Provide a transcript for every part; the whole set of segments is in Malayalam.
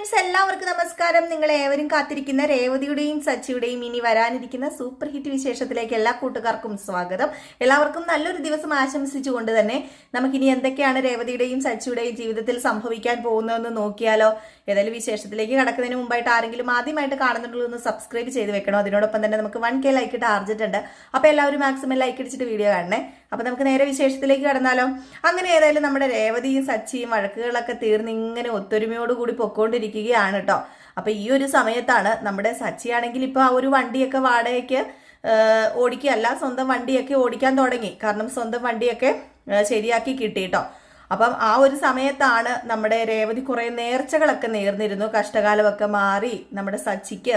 ഫ്രണ്ട്സ് എല്ലാവർക്കും നമസ്കാരം. നിങ്ങൾ ഏവരും കാത്തിരിക്കുന്ന രേവതിയുടെയും സച്ചിയുടെയും ഇനി വരാനിരിക്കുന്ന സൂപ്പർ ഹിറ്റ് വിശേഷത്തിലേക്ക് എല്ലാ കൂട്ടുകാർക്കും സ്വാഗതം. എല്ലാവർക്കും നല്ലൊരു ദിവസം ആശംസിച്ചുകൊണ്ട് തന്നെ നമുക്കിനി എന്തൊക്കെയാണ് രേവതിയുടെയും സച്ചിയുടെയും ജീവിതത്തിൽ സംഭവിക്കാൻ പോകുന്നതെന്ന് നോക്കിയാലോ? ഏതായാലും വിശേഷത്തിലേക്ക് കടക്കുന്നതിന് മുമ്പായിട്ട് ആരെങ്കിലും ആദ്യമായിട്ട് കാണുന്നുണ്ടല്ലോ ഒന്ന് സബ്സ്ക്രൈബ് ചെയ്ത് വെക്കണം. അതിനോടൊപ്പം തന്നെ നമുക്ക് വൺ കെ ലൈക്ക് ടാർജറ്റ് ഉണ്ട്. അപ്പോൾ എല്ലാവരും മാക്സിമം ലൈക്ക് അടിച്ചിട്ട് വീഡിയോ കാണണേ. അപ്പോൾ നമുക്ക് നേരെ വിശേഷത്തിലേക്ക് കടന്നാലോ. അങ്ങനെ ഏതായാലും നമ്മുടെ രേവതിയും സച്ചിയും വഴക്കുകളൊക്കെ തീർന്ന് ഇങ്ങനെ ഒത്തൊരുമയോടുകൂടി പൊക്കോണ്ടിരിക്കുകയാണ് കേട്ടോ അപ്പോൾ ഈ ഒരു സമയത്താണ് നമ്മുടെ സച്ചിയാണെങ്കിൽ ഇപ്പോൾ ആ ഒരു വണ്ടിയൊക്കെ വാടകയ്ക്ക് ഓടിക്കുകയല്ല സ്വന്തം വണ്ടിയൊക്കെ ഓടിക്കാൻ തുടങ്ങി. കാരണം സ്വന്തം വണ്ടിയൊക്കെ ശരിയാക്കി കിട്ടി കേട്ടോ അപ്പം ആ ഒരു സമയത്താണ് നമ്മുടെ രേവതി കുറേ നേർച്ചകളൊക്കെ നേർന്നിരുന്നു. കഷ്ടകാലമൊക്കെ മാറി നമ്മുടെ സച്ചിക്ക്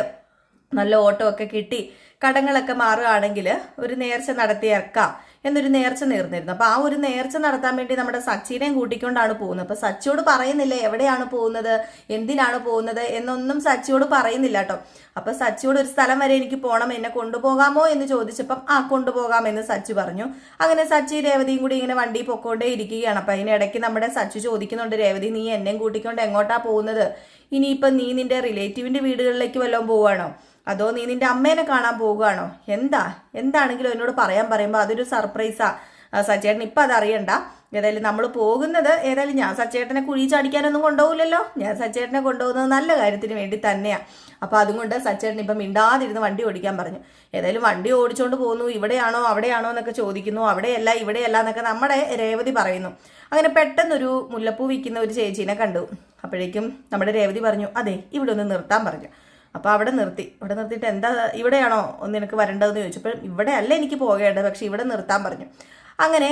നല്ല ഓട്ടമൊക്കെ കിട്ടി. കടങ്ങളൊക്കെ മാറുകയാണെങ്കിൽ ഒരു നേർച്ച നടത്തിയേക്കാം എന്നൊരു നേർച്ച നേർന്നിരുന്നു. അപ്പൊ ആ ഒരു നേർച്ച നടത്താൻ വേണ്ടി നമ്മുടെ സച്ചിനെയും കൂട്ടിക്കൊണ്ടാണ് പോകുന്നത്. അപ്പൊ സച്ചിയോട് പറയുന്നില്ല എവിടെയാണ് പോകുന്നത്? എന്തിനാണ് പോകുന്നത്? എന്നൊന്നും സച്ചിയോട് പറയുന്നില്ല കേട്ടോ. അപ്പൊ സച്ചിയോട് ഒരു സ്ഥലം വരെ എനിക്ക് പോകണം എന്നെ കൊണ്ടുപോകാമോ? എന്ന് ചോദിച്ചപ്പം ആ കൊണ്ടുപോകാം എന്ന് സച്ചു പറഞ്ഞു. അങ്ങനെ സച്ചി രേവതിയും കൂടി ഇങ്ങനെ വണ്ടി പൊക്കോണ്ടേ ഇരിക്കുകയാണ്. അപ്പൊ അതിനിടയ്ക്ക് നമ്മുടെ സച്ചു ചോദിക്കുന്നുണ്ട് രേവതി നീ എന്നെയും കൂട്ടിക്കൊണ്ട് എങ്ങോട്ടാ പോകുന്നത്? ഇനിയിപ്പൊ നീ നിന്റെ റിലേറ്റീവിന്റെ വീടുകളിലേക്ക് വല്ലതും പോവാണോ? അതോ നീ നിന്റെ അമ്മേനെ കാണാൻ പോവുകയാണോ? എന്താ? എന്താണെങ്കിലും എന്നോട് പറയാൻ പറയുമ്പോൾ അതൊരു സർപ്രൈസാ. സച്ചേട്ടൻ ഇപ്പം അതറിയണ്ട. ഏതായാലും നമ്മൾ പോകുന്നത് ഏതായാലും ഞാൻ സച്ചേട്ടനെ കുഴി ചാടിക്കാനൊന്നും കൊണ്ടുപോകില്ലല്ലോ ഞാൻ സച്ചേട്ടനെ കൊണ്ടുപോകുന്നത് നല്ല കാര്യത്തിന് വേണ്ടി തന്നെയാണ് അപ്പോൾ അതുകൊണ്ട് സച്ചേട്ടൻ ഇപ്പം മിണ്ടാതിരുന്ന് വണ്ടി ഓടിക്കാൻ പറഞ്ഞു. ഏതായാലും വണ്ടി ഓടിച്ചുകൊണ്ട് പോകുന്നു ഇവിടെയാണോ? അവിടെയാണോ എന്നൊക്കെ ചോദിക്കുന്നു. അവിടെയല്ല ഇവിടെയല്ല എന്നൊക്കെ നമ്മുടെ രേവതി പറയുന്നു. അങ്ങനെ പെട്ടെന്നൊരു മുല്ലപ്പൂ വിൽക്കുന്ന ഒരു ചേച്ചീനെ കണ്ടു. അപ്പോഴേക്കും നമ്മുടെ രേവതി പറഞ്ഞു അതെ ഇവിടെ ഒന്ന് നിർത്താൻ പറഞ്ഞു. അപ്പോൾ അവിടെ നിർത്തി. അവിടെ നിർത്തിയിട്ട് എന്താ ഇവിടെയാണോ ഒന്ന് എനിക്ക് വരേണ്ടതെന്ന് ചോദിച്ചപ്പോൾ ഇവിടെ അല്ല എനിക്ക് പോകേണ്ടത് പക്ഷേ ഇവിടെ നിർത്താൻ പറഞ്ഞു. അങ്ങനെ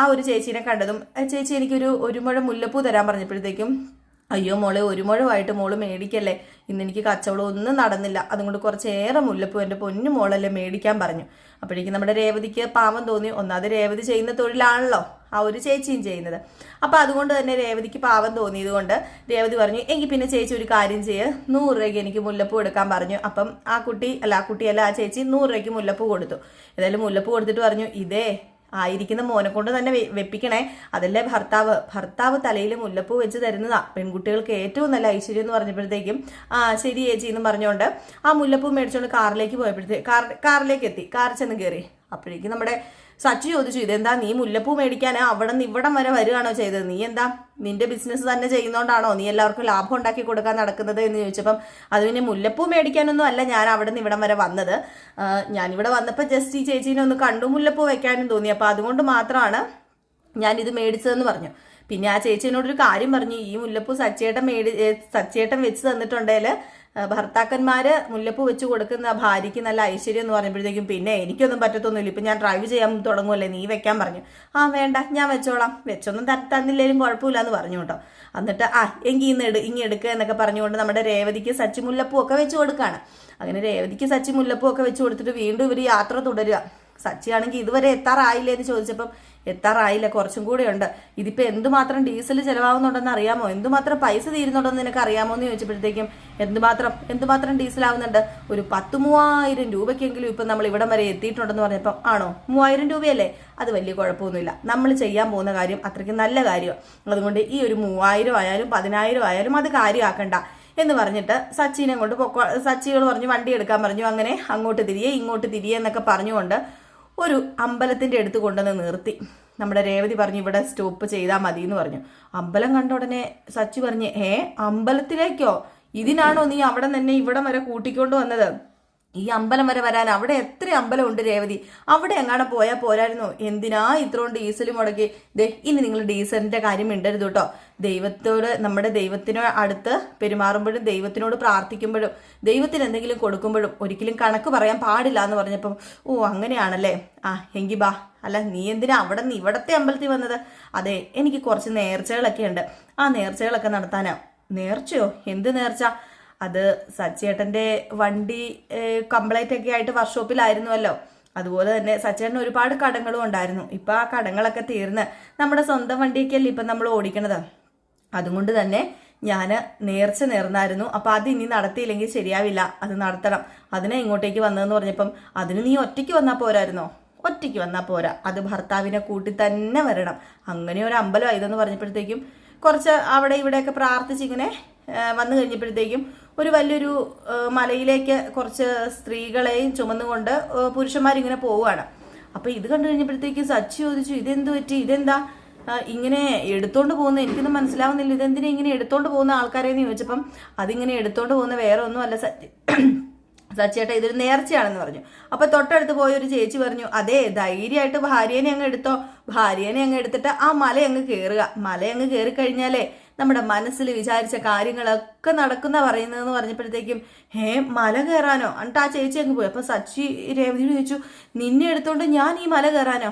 ആ ഒരു ചേച്ചീനെ കണ്ടതും ചേച്ചി എനിക്കൊരു ഒരു മുഴ മുല്ലപ്പൂ തരാൻ പറഞ്ഞപ്പോഴത്തേക്കും അയ്യോ മോളെ ഒരു മുഴമായിട്ട് മോൾ മേടിക്കല്ലേ? ഇന്ന് എനിക്ക് കച്ചവടം ഒന്നും നടന്നില്ല. അതുകൊണ്ട് കുറച്ചേറെ മുല്ലപ്പൂ എന്റെ പൊന്നു മോളല്ലേ മേടിക്കാൻ പറഞ്ഞു. അപ്പോഴേക്കും നമ്മുടെ രേവതിക്ക് പാവം തോന്നി. ഒന്നാമത് രേവതി ചെയ്യുന്ന തൊഴിലാണല്ലോ ആ ഒരു ചേച്ചിയും ചെയ്യുന്നത്. അപ്പം അതുകൊണ്ട് തന്നെ രേവതിക്ക് പാവം തോന്നിയത് കൊണ്ട് രേവതി പറഞ്ഞു എങ്കിൽ പിന്നെ ചേച്ചി ഒരു കാര്യം ചെയ്യ്. നൂറ് രൂപയ്ക്ക് എനിക്ക് മുല്ലപ്പൂ എടുക്കാൻ പറഞ്ഞു. അപ്പം ആ കുട്ടി അല്ല ആ കുട്ടിയല്ല ആ ചേച്ചി നൂറ് രൂപയ്ക്ക് മുല്ലപ്പൂ കൊടുത്തു. ഏതായാലും മുല്ലപ്പൂ കൊടുത്തിട്ട് പറഞ്ഞു ഇതേ ആയിരിക്കുന്ന മോനെ കൊണ്ട് തന്നെ വെപ്പിക്കണേ. അതല്ലേ ഭർത്താവ്. ഭർത്താവ് തലയിൽ മുല്ലപ്പൂ വെച്ച് തരുന്നതാ. പെൺകുട്ടികൾക്ക് ഏറ്റവും നല്ല ഐശ്വര്യം എന്ന് പറഞ്ഞപ്പോഴത്തേക്കും ആ ശരി ചേച്ചി എന്ന് പറഞ്ഞുകൊണ്ട് ആ മുല്ലപ്പൂ മേടിച്ചുകൊണ്ട് കാറിലേക്ക് പോയപ്പോഴത്തേക്ക് കാർ കാറിലേക്ക് എത്തി. കാർ ചെന്ന് കയറി അപ്പോഴേക്കും നമ്മുടെ സച്ചു ചോദിച്ചു ഇതെന്താ നീ മുല്ലപ്പൂ മേടിക്കാൻ അവിടെ നിന്ന് ഇവിടം വരെ വരികയാണോ ചെയ്തത്? നീ എന്താ നിന്റെ ബിസിനസ് തന്നെ ചെയ്യുന്നോണ്ടാണോ നീ എല്ലാവർക്കും ലാഭം ഉണ്ടാക്കി കൊടുക്കാൻ നടക്കുന്നത്? എന്ന് ചോദിച്ചപ്പം അത് പിന്നെ മുല്ലപ്പൂ മേടിക്കാനൊന്നും അല്ല ഞാൻ അവിടെ നിന്ന് ഇവിടം വരെ വന്നത്. ഞാനിവിടെ വന്നപ്പോൾ ജസ്റ്റ് ഈ ചേച്ചീനെ ഒന്ന് കണ്ടു മുല്ലപ്പൂ വെക്കാനും തോന്നി. അപ്പോൾ അതുകൊണ്ട് മാത്രമാണ് ഞാനിത് മേടിച്ചതെന്ന് പറഞ്ഞു. പിന്നെ ആ ചേച്ചീനോടൊരു കാര്യം പറഞ്ഞു ഈ മുല്ലപ്പൂ സച്ചേട്ടൻ മേടി സച്ചേട്ടൻ വെച്ച് തന്നിട്ടുണ്ടേൽ ഭർത്താക്കന്മാര് മുല്ലപ്പൂ വെച്ച് കൊടുക്കുന്ന ഭാര്യയ്ക്ക് നല്ല ഐശ്വര്യം എന്ന് പറയുമ്പോഴത്തേക്കും പിന്നെ എനിക്കൊന്നും പറ്റത്തൊന്നുമില്ല. ഇപ്പം ഞാൻ ഡ്രൈവ് ചെയ്യാൻ തുടങ്ങുമല്ലേ നീ വെക്കാൻ പറഞ്ഞു. ആ വേണ്ട ഞാൻ വെച്ചോളാം. വെച്ചൊന്നും തന്നില്ലേലും കുഴപ്പമില്ല എന്ന് പറഞ്ഞു കേട്ടോ. എന്നിട്ട് ആ എങ്കിൽ ഇന്ന് എടു ഇങ്ങി എടുക്കുക എന്നൊക്കെ പറഞ്ഞുകൊണ്ട് നമ്മുടെ രേവതിക്ക് സച്ചി മുല്ലപ്പൂ ഒക്കെ വെച്ച് കൊടുക്കുകയാണ് അങ്ങനെ രേവതിക്ക് സച്ചി മുല്ലപ്പൂ ഒക്കെ വെച്ച് കൊടുത്തിട്ട് വീണ്ടും ഇവർ യാത്ര തുടരുക. സച്ചിയാണെങ്കിൽ ഇതുവരെ എത്താറായില്ലേ എന്ന് ചോദിച്ചപ്പം എത്താറായില്ല കുറച്ചും കൂടെ ഉണ്ട്. ഇതിപ്പോൾ എന്തുമാത്രം ഡീസൽ ചിലവാകുന്നുണ്ടെന്ന് അറിയാമോ? എന്തുമാത്രം പൈസ തീരുന്നുണ്ടെന്ന് നിനക്ക് അറിയാമോ എന്ന് ചോദിച്ചപ്പോഴത്തേക്കും എന്തുമാത്രം എന്തുമാത്രം ഡീസൽ ആവുന്നുണ്ട്? ഒരു പത്ത് മൂവായിരം രൂപയ്ക്കെങ്കിലും ഇപ്പം നമ്മൾ ഇവിടം വരെ എത്തിയിട്ടുണ്ടെന്ന് പറഞ്ഞപ്പം ആണോ? മൂവായിരം രൂപയല്ലേ? അത് വലിയ കുഴപ്പമൊന്നുമില്ല. നമ്മൾ ചെയ്യാൻ പോകുന്ന കാര്യം അത്രയ്ക്ക് നല്ല കാര്യമാണ് അതുകൊണ്ട് ഈ ഒരു മൂവായിരം ആയാലും പതിനായിരം ആയാലും അത് കാര്യമാക്കണ്ട എന്ന് പറഞ്ഞിട്ട് സച്ചിനെ കൊണ്ട് പൊക്കോ സച്ചികൾ പറഞ്ഞു വണ്ടി എടുക്കാൻ പറഞ്ഞു. അങ്ങനെ അങ്ങോട്ട് തിരിയെ ഇങ്ങോട്ട് തിരിയെ എന്നൊക്കെ പറഞ്ഞുകൊണ്ട് ഒരു അമ്പലത്തിന്റെ അടുത്ത് കൊണ്ടുവന്ന് നിർത്തി. നമ്മുടെ രേവതി പറഞ്ഞു ഇവിടെ സ്റ്റോപ്പ് ചെയ്താൽ മതി എന്ന് പറഞ്ഞു. അമ്പലം കണ്ട ഉടനെ സച്ചു പറഞ്ഞ് ഏ അമ്പലത്തിലേക്കോ? ഇതിനാണോ നീ അവിടെ തന്നെ ഇവിടം വരെ കൂട്ടിക്കൊണ്ട് വന്നത്? ഈ അമ്പലം വരെ വരാൻ അവിടെ എത്ര അമ്പലം ഉണ്ട് രേവതി? അവിടെ എങ്ങാടെ പോയാൽ പോരായിരുന്നു. എന്തിനാ ഇത്രയും ഡീസൽ മുടക്കി? ദേ ഇനി നിങ്ങൾ ഡീസലിന്റെ കാര്യം മിണ്ടരുത് കേട്ടോ. ദൈവത്തോട് നമ്മുടെ ദൈവത്തിന് അടുത്ത് പെരുമാറുമ്പോഴും ദൈവത്തിനോട് പ്രാർത്ഥിക്കുമ്പോഴും ദൈവത്തിന് എന്തെങ്കിലും കൊടുക്കുമ്പോഴും ഒരിക്കലും കണക്ക് പറയാൻ പാടില്ല എന്ന് പറഞ്ഞപ്പം ഓ അങ്ങനെയാണല്ലേ? ആ എങ്കി ബാ. അല്ല നീ എന്തിനാ അവിടെ നിന്ന് ഇവിടത്തെ അമ്പലത്തിൽ വന്നത്? അതെ എനിക്ക് കുറച്ച് നേർച്ചകളൊക്കെ ഉണ്ട്. ആ നേർച്ചകളൊക്കെ നടത്താനാ. നേർച്ചയോ? എന്ത് നേർച്ച? അത് സച്ചേട്ടന്റെ വണ്ടി കംപ്ലൈന്റ് ഒക്കെ ആയിട്ട് വർക്ക്ഷോപ്പിലായിരുന്നുവല്ലോ അതുപോലെ തന്നെ സച്ചേട്ടന് ഒരുപാട് കടങ്ങളും ഉണ്ടായിരുന്നു. ഇപ്പൊ ആ കടങ്ങളൊക്കെ തീർന്ന് നമ്മുടെ സ്വന്തം വണ്ടിയൊക്കെയല്ലേ ഇപ്പം നമ്മൾ ഓടിക്കണത്? അതുകൊണ്ട് തന്നെ ഞാൻ നേർച്ച നേർന്നായിരുന്നു. അപ്പം അത് ഇനി നടത്തിയില്ലെങ്കിൽ ശരിയാവില്ല. അത് നടത്തണം. അതിനെ ഇങ്ങോട്ടേക്ക് വന്നതെന്ന് പറഞ്ഞപ്പം അതിന് നീ ഒറ്റയ്ക്ക് വന്നാൽ പോരായിരുന്നോ? ഒറ്റയ്ക്ക് വന്നാൽ പോരാ. അത് ഭർത്താവിനെ കൂട്ടി തന്നെ വരണം. അങ്ങനെ ഒരു അമ്പലം ഇതെന്ന് പറഞ്ഞപ്പോഴത്തേക്കും കുറച്ച് അവിടെ ഇവിടെയൊക്കെ പ്രാർത്ഥിച്ചിങ്ങനെ വന്നു കഴിഞ്ഞപ്പോഴത്തേക്കും ഒരു വലിയൊരു മലയിലേക്ക് കുറച്ച് സ്ത്രീകളെയും ചുമന്നുകൊണ്ട് പുരുഷന്മാരിങ്ങനെ പോവുകയാണ്. അപ്പോൾ ഇത് കണ്ടു കഴിഞ്ഞപ്പോഴത്തേക്ക് സച്ചി ചോദിച്ചു ഇതെന്ത് പറ്റി? ഇതെന്താ? ഇങ്ങനെ എടുത്തോണ്ട് പോകുന്ന എനിക്കൊന്നും മനസ്സിലാവുന്നില്ല. ഇതെന്തിനാ ഇങ്ങനെ എടുത്തോണ്ട് പോകുന്ന ആൾക്കാരെന്ന് ചോദിച്ചപ്പം അതിങ്ങനെ എടുത്തോണ്ട് പോകുന്ന വേറെ ഒന്നുമല്ല സച്ചി. സച്ചേട്ടാ ഇതൊരു നേർച്ചയാണെന്ന് പറഞ്ഞു. അപ്പൊ തൊട്ടടുത്ത് പോയ ഒരു ചേച്ചി പറഞ്ഞു അതെ ധൈര്യമായിട്ട് ഭാര്യേനെ അങ്ങ് എടുത്തോ. ഭാര്യേനെ അങ്ങ് എടുത്തിട്ട് ആ മല അങ്ങ് കയറുക മല അങ്ങ് കയറി കഴിഞ്ഞാലേ നമ്മുടെ മനസ്സിൽ വിചാരിച്ച കാര്യങ്ങളൊക്കെ നടക്കുന്ന പറയുന്നതെന്ന് പറഞ്ഞപ്പോഴത്തേക്കും ഹേ മല കയറാനോ? എന്നിട്ട് ആ ചേച്ചി അങ്ങ് പോയി. അപ്പൊ സച്ചി രേവതിയോട് ചോദിച്ചു നിന്നെ എടുത്തോണ്ട് ഞാൻ ഈ മല കയറാനോ?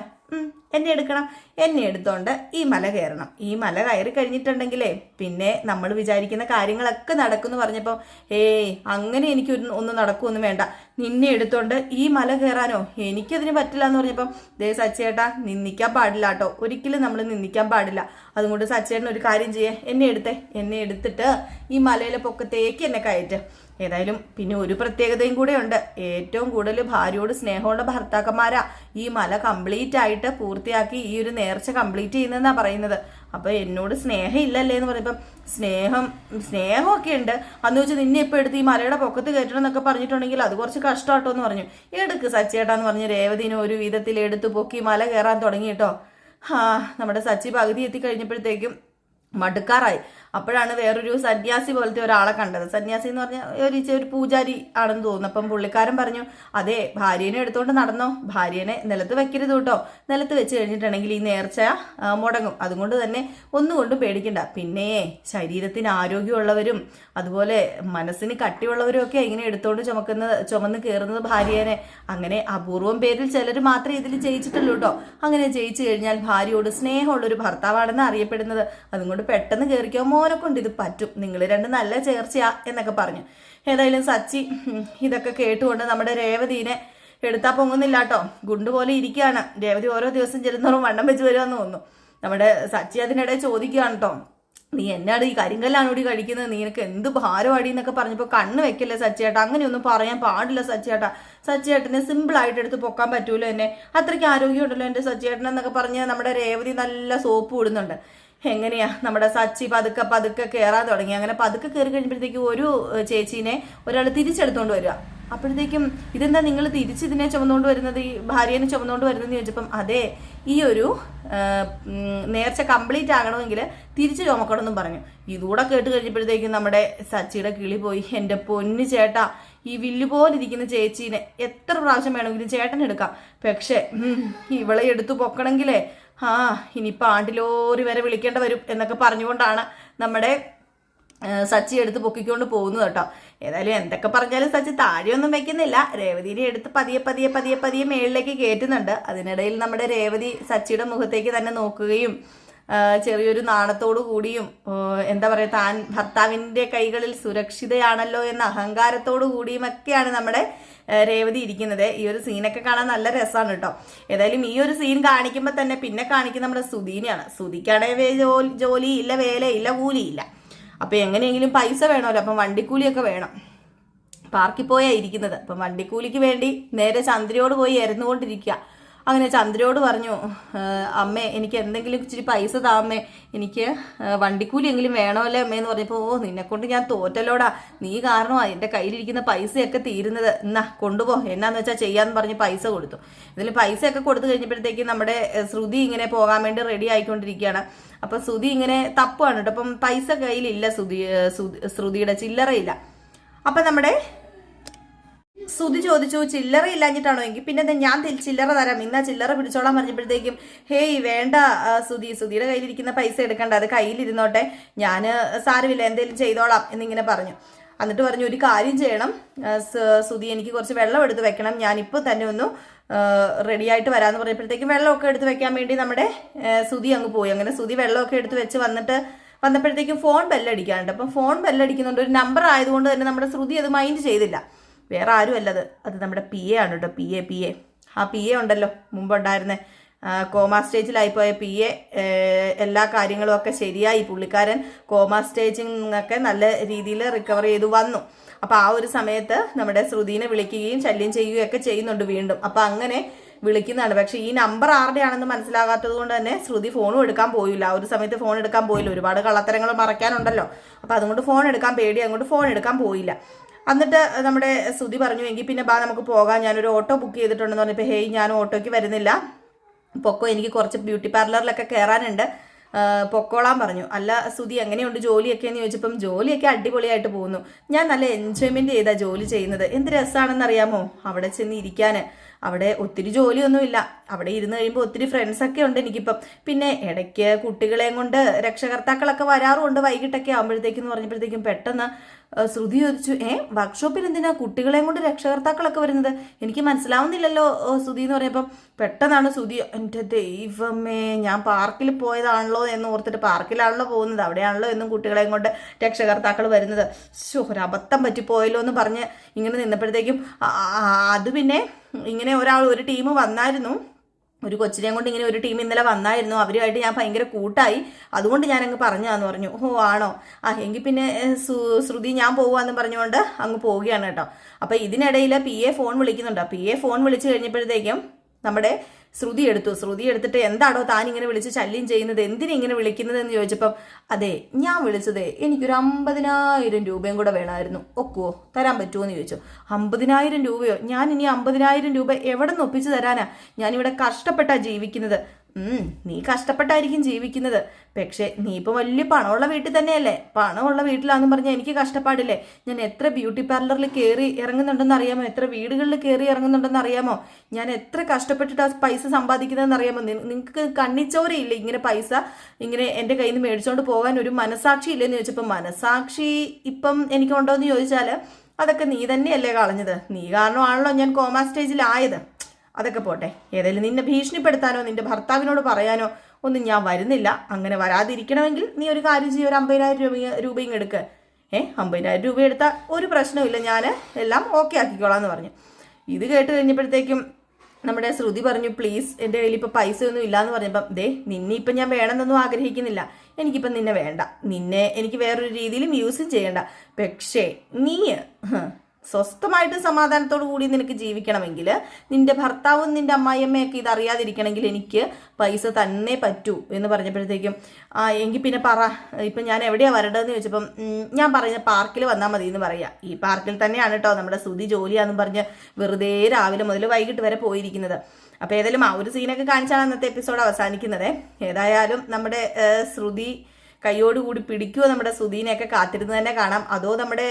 എന്നെ എടുക്കണം. എന്നെ എടുത്തോണ്ട് ഈ മല കയറണം. ഈ മല കയറി കഴിഞ്ഞിട്ടുണ്ടെങ്കിലേ പിന്നെ നമ്മൾ വിചാരിക്കുന്ന കാര്യങ്ങളൊക്കെ നടക്കുമെന്ന് പറഞ്ഞപ്പോൾ ഏയ് അങ്ങനെ എനിക്ക് ഒന്നും നടക്കുമൊന്നും വേണ്ട. നിന്നെ എടുത്തോണ്ട് ഈ മല കയറാനോ? എനിക്കതിന് പറ്റില്ല എന്ന് പറഞ്ഞപ്പം ദേ സച്ചേട്ടാ നിന്ദിക്കാൻ പാടില്ല കേട്ടോ. ഒരിക്കലും നമ്മൾ നിന്ദിക്കാൻ പാടില്ല. അതുകൊണ്ട് സച്ചേട്ടൻ ഒരു കാര്യം ചെയ്യേ. എന്നെ എടുത്തേ. എന്നെ എടുത്തിട്ട് ഈ മലയിലെ പൊക്കത്തേക്ക് എന്നെ കയറ്റ്. ഏതായാലും പിന്നെ ഒരു പ്രത്യേകതയും കൂടെ ഉണ്ട്. ഏറ്റവും കൂടുതൽ ഭാര്യയോട് സ്നേഹമുള്ള ഭർത്താക്കന്മാരാ ഈ മല കംപ്ലീറ്റ് ആയിട്ട് പൂർത്തിയാക്കി ഈ ഒരു നേർച്ച കംപ്ലീറ്റ് ചെയ്യുന്നതെന്നാ പറയുന്നത്. അപ്പൊ എന്നോട് സ്നേഹം ഇല്ലല്ലേ എന്ന് പറയുമ്പം സ്നേഹം സ്നേഹമൊക്കെ ഉണ്ട്. അന്ന് വെച്ച് നിന്നെ ഇപ്പൊ എടുത്ത് ഈ മലയുടെ പൊക്കത്ത് കയറ്റണം എന്നൊക്കെ പറഞ്ഞിട്ടുണ്ടെങ്കിൽ അത് കുറച്ച് കഷ്ടമാട്ടോ എന്ന് പറഞ്ഞു. എടുക്ക് സച്ചേട്ടാന്ന് പറഞ്ഞ് രേവതിനെ ഒരു വിധത്തിൽ എടുത്തു പൊക്കി മല കയറാൻ തുടങ്ങി കേട്ടോ. ആ നമ്മുടെ സച്ചി പകുതി എത്തി കഴിഞ്ഞപ്പോഴത്തേക്കും മടുക്കാറായി. അപ്പോഴാണ് വേറൊരു സന്യാസി പോലത്തെ ഒരാളെ കണ്ടത്. സന്യാസി എന്ന് പറഞ്ഞാൽ ഒരു ഒരു പൂജാരി ആണെന്ന് തോന്നുന്നു. അപ്പം പുള്ളിക്കാരൻ പറഞ്ഞു അതെ ഭാര്യേനെ എടുത്തുകൊണ്ട് നടന്നോ. ഭാര്യനെ നിലത്ത് വെക്കരുത് കേട്ടോ. നിലത്ത് വെച്ച് കഴിഞ്ഞിട്ടുണ്ടെങ്കിൽ ഈ നേർച്ച മുടങ്ങും. അതുകൊണ്ട് തന്നെ ഒന്നുകൊണ്ടും പേടിക്കണ്ട. പിന്നെ ശരീരത്തിന് ആരോഗ്യമുള്ളവരും അതുപോലെ മനസ്സിന് കട്ടിയുള്ളവരും ഒക്കെ ഇങ്ങനെ എടുത്തുകൊണ്ട് ചുമക്കുന്ന ചുമന്ന് കയറുന്നത് ഭാര്യേനെ. അങ്ങനെ അപൂർവം പേരിൽ ചിലർ മാത്രമേ ഇതിൽ ജയിച്ചിട്ടുള്ളൂ കേട്ടോ. അങ്ങനെ ജയിച്ചു കഴിഞ്ഞാൽ ഭാര്യയോട് സ്നേഹമുള്ളൊരു ഭർത്താവാണെന്ന് അറിയപ്പെടുന്നത്. അതുകൊണ്ട് പെട്ടെന്ന് കയറിക്കോ മോനെ കൊണ്ട് ഇത് പറ്റും. നിങ്ങൾ രണ്ട് നല്ല ചേർച്ചയാ എന്നൊക്കെ പറഞ്ഞു. ഏതായാലും സച്ചി ഇതൊക്കെ കേട്ടുകൊണ്ട് നമ്മുടെ രേവതീനെ എടുത്താൽ പൊങ്ങുന്നില്ല കേട്ടോ ഗുണ്ട് പോലെ ഇരിക്കുകയാണ്. രേവതി ഓരോ ദിവസം ചെല്ലുന്നോറും വണ്ണം വെച്ച് വരുമെന്ന് തോന്നുന്നു. നമ്മുടെ സച്ചി അതിനിടെ ചോദിക്കുകയാണ് കേട്ടോ നീ എന്നാണ് ഈ കരിങ്കല്ലാണ് കൂടി കഴിക്കുന്നത്? നിനക്ക് എന്ത് ഭാരമാടി എന്നൊക്കെ പറഞ്ഞപ്പോൾ കണ്ണ് വെക്കല്ലേ സച്ചിയേട്ടാ. അങ്ങനെയൊന്നും പറയാൻ പാടില്ല സച്ചിയേട്ടനെ സിമ്പിൾ ആയിട്ട് എടുത്ത് പൊക്കാൻ പറ്റൂല എന്നെ. അത്രയ്ക്ക് ആരോഗ്യമുണ്ടല്ലോ എന്റെ സച്ചിയേട്ടനെന്നൊക്കെ പറഞ്ഞ് നമ്മുടെ രേവതി നല്ല സോപ്പ് ഇടുന്നുണ്ട്. എങ്ങനെയാ? നമ്മുടെ സച്ചി പതുക്കെ പതുക്കെ കയറാൻ തുടങ്ങി. അങ്ങനെ പതുക്കെ കയറി കഴിഞ്ഞപ്പോഴത്തേക്കും ഒരു ചേച്ചീനെ ഒരാൾ തിരിച്ചെടുത്തോണ്ട് വരിക. അപ്പോഴത്തേക്കും ഇതെന്താ നിങ്ങൾ തിരിച്ചിതിനെ ചുമന്നുകൊണ്ട് വരുന്നത്? ഈ ഭാര്യനെ ചുമന്നുകൊണ്ട് വരുന്നതെന്ന് ചോദിച്ചപ്പം അതെ ഈ ഒരു നേർച്ച കംപ്ലീറ്റ് ആകണമെങ്കിൽ തിരിച്ച് ചുമക്കണം എന്നും പറഞ്ഞു. ഇതുകൂടെ കേട്ട് കഴിഞ്ഞപ്പോഴത്തേക്കും നമ്മുടെ സച്ചിയുടെ കിളി പോയി. എന്റെ പൊന്നു ചേട്ടാ ഈ വില്ല് പോലെ ഇരിക്കുന്ന ചേച്ചീനെ എത്ര പ്രാവശ്യം വേണമെങ്കിലും ചേട്ടൻ എടുക്കാം. പക്ഷേ ഇവളെ എടുത്തു പൊക്കണമെങ്കിലേ ആ ഇനിയിപ്പോൾ ആണ്ടിലോറി വരെ വിളിക്കേണ്ട വരും എന്നൊക്കെ പറഞ്ഞുകൊണ്ടാണ് നമ്മുടെ സച്ചി എടുത്ത് പൊക്കിക്കൊണ്ട് പോകുന്നത് കേട്ടോ. ഏതായാലും എന്തൊക്കെ പറഞ്ഞാലും സച്ചി താഴെയൊന്നും വെക്കുന്നില്ല. രേവതിനെ എടുത്ത് പതിയെ പതിയെ പതിയെ പതിയെ മേളിലേക്ക് കയറ്റുന്നുണ്ട്. അതിനിടയിൽ നമ്മുടെ രേവതി സച്ചിയുടെ മുഖത്തേക്ക് തന്നെ നോക്കുകയും ചെറിയൊരു നാണത്തോടു കൂടിയും എന്താ പറയുക താൻ ഭർത്താവിന്റെ കൈകളിൽ സുരക്ഷിതയാണല്ലോ എന്ന അഹങ്കാരത്തോടു കൂടിയും ഒക്കെയാണ് നമ്മുടെ രേവതി ഇരിക്കുന്നത്. ഈ ഒരു സീനൊക്കെ കാണാൻ നല്ല രസമാണ് കേട്ടോ ഏതായാലും ഈ ഒരു സീൻ കാണിക്കുമ്പോൾ തന്നെ പിന്നെ കാണിക്കുന്ന നമ്മുടെ സുധീനെയാണ്. സുധിക്കാണെങ്കിൽ ജോലി ഇല്ല വേല ഇല്ല കൂലിയില്ല. അപ്പൊ എങ്ങനെയെങ്കിലും പൈസ വേണമല്ലോ അപ്പം വണ്ടിക്കൂലിയൊക്കെ വേണം. പാർക്കിൽ പോയാ ഇരിക്കുന്നത്. അപ്പം വണ്ടിക്കൂലിക്ക് വേണ്ടി നേരെ ചന്ദ്രയോട് പോയി എരന്നുകൊണ്ടിരിക്കുക. അങ്ങനെ ചന്ദ്രയോട് പറഞ്ഞു അമ്മേ എനിക്ക് എന്തെങ്കിലും ഇച്ചിരി പൈസ താമേ എനിക്ക് വണ്ടിക്കൂലി എങ്കിലും വേണമല്ലേ അമ്മേ? എന്ന് പറഞ്ഞപ്പോൾ ഓ നിന്നെ കൊണ്ട് ഞാൻ തോറ്റല്ലോടാ. നീ കാരണമാണ് എന്റെ കയ്യിലിരിക്കുന്ന പൈസയൊക്കെ തീരുന്നത്. എന്നാ കൊണ്ടുപോ. എന്നാന്ന് വെച്ചാൽ ചെയ്യാന്ന് പറഞ്ഞ് പൈസ കൊടുത്തു. ഇതിൽ പൈസയൊക്കെ കൊടുത്തു കഴിഞ്ഞപ്പോഴത്തേക്ക് നമ്മുടെ ശ്രുതി ഇങ്ങനെ പോകാൻ വേണ്ടി റെഡി ആയിക്കൊണ്ടിരിക്കുകയാണ്. അപ്പൊ ശ്രുതി ഇങ്ങനെ തപ്പാണ് കേട്ടോ. അപ്പം പൈസ കയ്യിലില്ല ശ്രുതി- ശ്രുതിയുടെ ചില്ലറയില്ല. അപ്പൊ നമ്മുടെ സുധി ചോദിച്ചു ചില്ലറ ഇല്ലാഞ്ഞിട്ടാണോ എങ്കിൽ പിന്നെ ഞാൻ ചില്ലറ തരാം. ഇന്നാ ചില്ലറ പിടിച്ചോളാൻ പറഞ്ഞപ്പോഴത്തേക്കും ഹേയ് വേണ്ട സുതി സുതിയുടെ കയ്യിലിരിക്കുന്ന പൈസ എടുക്കണ്ട അത് കയ്യിലിരുന്നോട്ടെ. ഞാൻ സാരമില്ല എന്തെങ്കിലും ചെയ്തോളാം എന്നിങ്ങനെ പറഞ്ഞു. എന്നിട്ട് പറഞ്ഞു ഒരു കാര്യം ചെയ്യണം. സുതി എനിക്ക് കുറച്ച് വെള്ളം എടുത്ത് വെക്കണം. ഞാനിപ്പോൾ തന്നെ ഒന്ന് റെഡി ആയിട്ട് വരാമെന്ന് പറഞ്ഞപ്പോഴത്തേക്കും വെള്ളമൊക്കെ എടുത്ത് വെക്കാൻ വേണ്ടി നമ്മുടെ സുതി അങ്ങ് പോയി. അങ്ങനെ സുതി വെള്ളമൊക്കെ എടുത്ത് വെച്ച് വന്നിട്ട് വന്നപ്പോഴത്തേക്കും ഫോൺ ബെല്ലടിക്കാനുണ്ട് അപ്പം ഫോൺ ബെല്ലടിക്കുന്നുണ്ട് ഒരു നമ്പർ ആയതുകൊണ്ട് തന്നെ നമ്മുടെ ശ്രുതി അത് മൈൻഡ് ചെയ്തില്ല. വേറെ ആരും അല്ലത് അത് നമ്മുടെ പി എ ആണ് കേട്ടോ പി എ പി എ ആ പി എ ഉണ്ടല്ലോ മുമ്പുണ്ടായിരുന്ന. കോമ സ്റ്റേജിലായി പോയ പി എ എല്ലാ കാര്യങ്ങളും ഒക്കെ ശരിയായി. പുള്ളിക്കാരൻ കോമ സ്റ്റേജിൽ നിന്നൊക്കെ നല്ല രീതിയിൽ റിക്കവർ ചെയ്തു വന്നു. അപ്പോൾ ആ ഒരു സമയത്ത് നമ്മുടെ ശ്രുതിനെ വിളിക്കുകയും ശല്യം ചെയ്യുകയും ഒക്കെ ചെയ്യുന്നുണ്ട് വീണ്ടും. അപ്പോൾ അങ്ങനെ വിളിക്കുന്നതാണ്. പക്ഷേ ഈ നമ്പർ ആരുടെ ആണെന്ന് മനസ്സിലാകാത്തത് കൊണ്ട് തന്നെ ശ്രുതി ഫോണും എടുക്കാൻ പോയില്ല. ആ ഒരു സമയത്ത് ഫോൺ എടുക്കാൻ പോയില്ല. ഒരുപാട് കള്ളത്തരങ്ങൾ മറയ്ക്കാനുണ്ടല്ലോ. അപ്പോൾ അതുകൊണ്ട് ഫോൺ എടുക്കാൻ പേടി. അതുകൊണ്ട് ഫോൺ എടുക്കാൻ പോയില്ല. എന്നിട്ട് നമ്മുടെ ശ്രുതി പറഞ്ഞു എങ്കിൽ പിന്നെ ബാ നമുക്ക് പോകാം. ഞാനൊരു ഓട്ടോ ബുക്ക് ചെയ്തിട്ടുണ്ടെന്ന് പറഞ്ഞപ്പോൾ ഹേയ് ഞാൻ ഓട്ടോയ്ക്ക് വരുന്നില്ല. പൊക്കോ എനിക്ക് കുറച്ച് ബ്യൂട്ടി പാർലറിലൊക്കെ കയറാനുണ്ട് പൊക്കോളാൻ പറഞ്ഞു. അല്ല സുധി എങ്ങനെയുണ്ട് ജോലിയൊക്കെ? എന്ന് ചോദിച്ചപ്പം ജോലിയൊക്കെ അടിപൊളിയായിട്ട് പോകുന്നു. ഞാൻ നല്ല എൻജോയ്മെന്റ് ചെയ്താ ജോലി ചെയ്യുന്നത്. എന്ത് രസമാണെന്ന് അറിയാമോ അവിടെ ചെന്ന് ഇരിക്കാന്. അവിടെ ഒത്തിരി ജോലിയൊന്നുമില്ല. അവിടെ ഇരുന്ന് കഴിയുമ്പോൾ ഒത്തിരി ഫ്രണ്ട്സൊക്കെ ഉണ്ട് എനിക്കിപ്പം. പിന്നെ ഇടയ്ക്ക് കുട്ടികളെയും കൊണ്ട് രക്ഷകർത്താക്കളൊക്കെ വരാറുമുണ്ട് വൈകിട്ടൊക്കെ ആകുമ്പോഴത്തേക്കും എന്ന് പറഞ്ഞപ്പോഴത്തേക്കും പെട്ടെന്ന് ശ്രുതി ചോദിച്ചു ഏ വർക്ക്ഷോപ്പിൽ എന്തിനാ കുട്ടികളെയും കൊണ്ട് രക്ഷകർത്താക്കളൊക്കെ വരുന്നത്? എനിക്ക് മനസ്സിലാവുന്നില്ലല്ലോ ശ്രുതി എന്ന് പറയുമ്പം പെട്ടെന്നാണ് ശ്രുതി എന്റെ ദൈവമേ ഞാൻ പാർക്കിൽ പോയതാണല്ലോ എന്ന് ഓർത്തിട്ട് പാർക്കിലാണല്ലോ പോകുന്നത്. അവിടെയാണല്ലോ എന്നും കുട്ടികളെയും കൊണ്ട് രക്ഷകർത്താക്കൾ വരുന്നത്. ശോ ഒരു പറ്റിപ്പോയല്ലോ എന്ന് പറഞ്ഞ് ഇങ്ങനെ നിന്നപ്പോഴത്തേക്കും അത് പിന്നെ ഇങ്ങനെ ഒരാൾ ഒരു ടീം വന്നായിരുന്നു. ഒരു കൊച്ചിനെയും കൊണ്ട് ഇങ്ങനെ ഒരു ടീം ഇന്നലെ വന്നായിരുന്നു. അവരുമായിട്ട് ഞാൻ ഭയങ്കര കൂട്ടായി. അതുകൊണ്ട് ഞാൻ അങ്ങ് പറഞ്ഞാന്ന് പറഞ്ഞു. ഓ ആണോ? ആ എങ്കിൽ പിന്നെ ശ്രുതി ഞാൻ പോവാന്ന് പറഞ്ഞുകൊണ്ട് അങ്ങ് പോവുകയാണ് കേട്ടോ. അപ്പൊ ഇതിനിടയിൽ പി എ ഫോൺ വിളിക്കുന്നുണ്ട്. പി എ ഫോൺ വിളിച്ചു കഴിഞ്ഞപ്പോഴത്തേക്കും നമ്മുടെ ശ്രുതി എടുത്തു. ശ്രുതി എടുത്തിട്ട് എന്താണോ താൻ ഇങ്ങനെ വിളിച്ച് ശല്യം ചെയ്യുന്നത്? എന്തിനെ ഇങ്ങനെ വിളിക്കുന്നത് എന്ന് ചോദിച്ചപ്പം അതെ ഞാൻ വിളിച്ചതേ എനിക്കൊരു അമ്പതിനായിരം രൂപയും കൂടെ വേണമായിരുന്നു ഒക്കുവോ? തരാൻ പറ്റുമോ എന്ന് ചോദിച്ചു. അമ്പതിനായിരം രൂപയോ? ഞാൻ ഇനി അമ്പതിനായിരം രൂപ എവിടെ നിന്ന് ഒപ്പിച്ചു തരാനാ? ഞാനിവിടെ കഷ്ടപ്പെട്ടാ ജീവിക്കുന്നത്. നീ കഷ്ടപ്പെട്ടായിരിക്കും ജീവിക്കുന്നത്. പക്ഷേ നീ ഇപ്പൊ വലിയ പണമുള്ള വീട്ടിൽ തന്നെയല്ലേ? പണമുള്ള വീട്ടിലാന്ന് പറഞ്ഞാൽ എനിക്ക് കഷ്ടപ്പാടില്ലേ? ഞാൻ എത്ര ബ്യൂട്ടി പാർലറിൽ കയറി ഇറങ്ങുന്നുണ്ടെന്ന് അറിയാമോ? എത്ര വീടുകളിൽ കയറി ഇറങ്ങുന്നുണ്ടെന്ന് അറിയാമോ? ഞാൻ എത്ര കഷ്ടപ്പെട്ടിട്ട് ആ പൈസ സമ്പാദിക്കുന്നതെന്ന് അറിയാമോ? നിങ്ങൾക്ക് കണ്ണിച്ചോരയില്ലേ ഇങ്ങനെ പൈസ? ഇങ്ങനെ എന്റെ കയ്യിൽ നിന്ന് മേടിച്ചുകൊണ്ട് പോകാൻ ഒരു മനസാക്ഷി ഇല്ലെന്ന് ചോദിച്ചപ്പോൾ മനസാക്ഷി ഇപ്പം എനിക്കുണ്ടോ എന്ന് ചോദിച്ചാൽ അതൊക്കെ നീ തന്നെയല്ലേ കളഞ്ഞത്. നീ കാരണമാണല്ലോ ഞാൻ കോമാ സ്റ്റേജിലായത്. അതൊക്കെ പോട്ടെ. ഏതായാലും നിന്നെ ഭീഷണിപ്പെടുത്താനോ നിന്റെ ഭർത്താവിനോട് പറയാനോ ഒന്നും ഞാൻ വരുന്നില്ല. അങ്ങനെ വരാതിരിക്കണമെങ്കിൽ നീ ഒരു കാര്യം ചെയ്യും. ഒരു അമ്പതിനായിരം രൂപ രൂപയും എടുക്ക്. ഏ അമ്പതിനായിരം രൂപ എടുത്താൽ ഒരു പ്രശ്നമില്ല ഞാൻ എല്ലാം ഓക്കെ ആക്കിക്കോളാം എന്ന് പറഞ്ഞു. ഇത് കേട്ട് കഴിഞ്ഞപ്പോഴത്തേക്കും നമ്മുടെ ശ്രുതി പറഞ്ഞു പ്ലീസ് എന്റെ കയ്യിൽ ഇപ്പോൾ പൈസ ഒന്നും ഇല്ലാന്ന് പറഞ്ഞപ്പം ദേ നിന്നെ ഇപ്പം ഞാൻ വേണമെന്നൊന്നും ആഗ്രഹിക്കുന്നില്ല. എനിക്കിപ്പം നിന്നെ വേണ്ട. നിന്നെ എനിക്ക് വേറൊരു രീതിയിലും യൂസും ചെയ്യണ്ട. പക്ഷേ നീ സ്വസ്ഥമായിട്ടും സമാധാനത്തോടു കൂടി നിനക്ക് ജീവിക്കണമെങ്കിൽ നിന്റെ ഭർത്താവും നിന്റെ അമ്മായിയമ്മയൊക്കെ ഇത് അറിയാതിരിക്കണമെങ്കിൽ എനിക്ക് പൈസ തന്നെ പറ്റൂ എന്ന് പറഞ്ഞപ്പോഴത്തേക്കും ആ എങ്കിൽ പിന്നെ പറ. ഇപ്പം ഞാൻ എവിടെയാണ് വരേണ്ടതെന്ന് ചോദിച്ചപ്പം ഞാൻ പറയുന്ന പാർക്കിൽ വന്നാൽ മതി എന്ന് പറയാം. ഈ പാർക്കിൽ തന്നെയാണ് കേട്ടോ നമ്മുടെ സുതി ജോലിയാന്ന് പറഞ്ഞ് വെറുതെ രാവിലെ മുതൽ വൈകിട്ട് വരെ പോയിരിക്കുന്നത്. അപ്പോൾ ഏതായാലും ആ ഒരു സീനൊക്കെ കാണിച്ചാണ് അന്നത്തെ എപ്പിസോഡ് അവസാനിക്കുന്നത്. ഏതായാലും നമ്മുടെ ശ്രുതി കൈയോടുകൂടി പിടിക്കുമോ നമ്മുടെ ശ്രുതിനെയൊക്കെ കാത്തിരുന്ന് തന്നെ കാണാം. അതോ നമ്മുടെ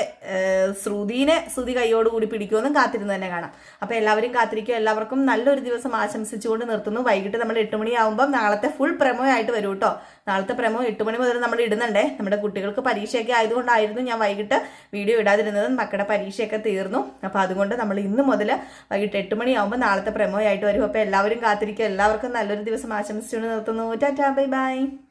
ശ്രുതിനെ ശ്രുതി കൈയോടുകൂടി പിടിക്കുമെന്നും കാത്തിരുന്ന് തന്നെ കാണാം. അപ്പോൾ എല്ലാവരും കാത്തിരിക്കുക. എല്ലാവർക്കും നല്ലൊരു ദിവസം ആശംസിച്ചുകൊണ്ട് നിർത്തുന്നു. വൈകിട്ട് നമ്മൾ എട്ട് മണിയാവുമ്പം നാളത്തെ ഫുൾ പ്രമോ ആയിട്ട് വരും കേട്ടോ നാളത്തെ പ്രമോ എട്ട് മണി മുതൽ നമ്മൾ ഇടുന്നുണ്ടേ. നമ്മുടെ കുട്ടികൾക്ക് പരീക്ഷയൊക്കെ ആയതുകൊണ്ടായിരുന്നു ഞാൻ വൈകിട്ട് വീഡിയോ ഇടാതിരുന്നത് മക്കളുടെ പരീക്ഷയൊക്കെ തീർന്നു. അപ്പോൾ അതുകൊണ്ട് നമ്മൾ ഇന്ന് മുതൽ വൈകിട്ട് എട്ട് മണിയാവുമ്പോൾ നാളത്തെ പ്രമോ ആയിട്ട് വരും. അപ്പോൾ എല്ലാവരും കാത്തിരിക്കുക. എല്ലാവർക്കും നല്ലൊരു ദിവസം ആശംസിച്ചുകൊണ്ട് നിർത്തുന്നു. Tata bye bye.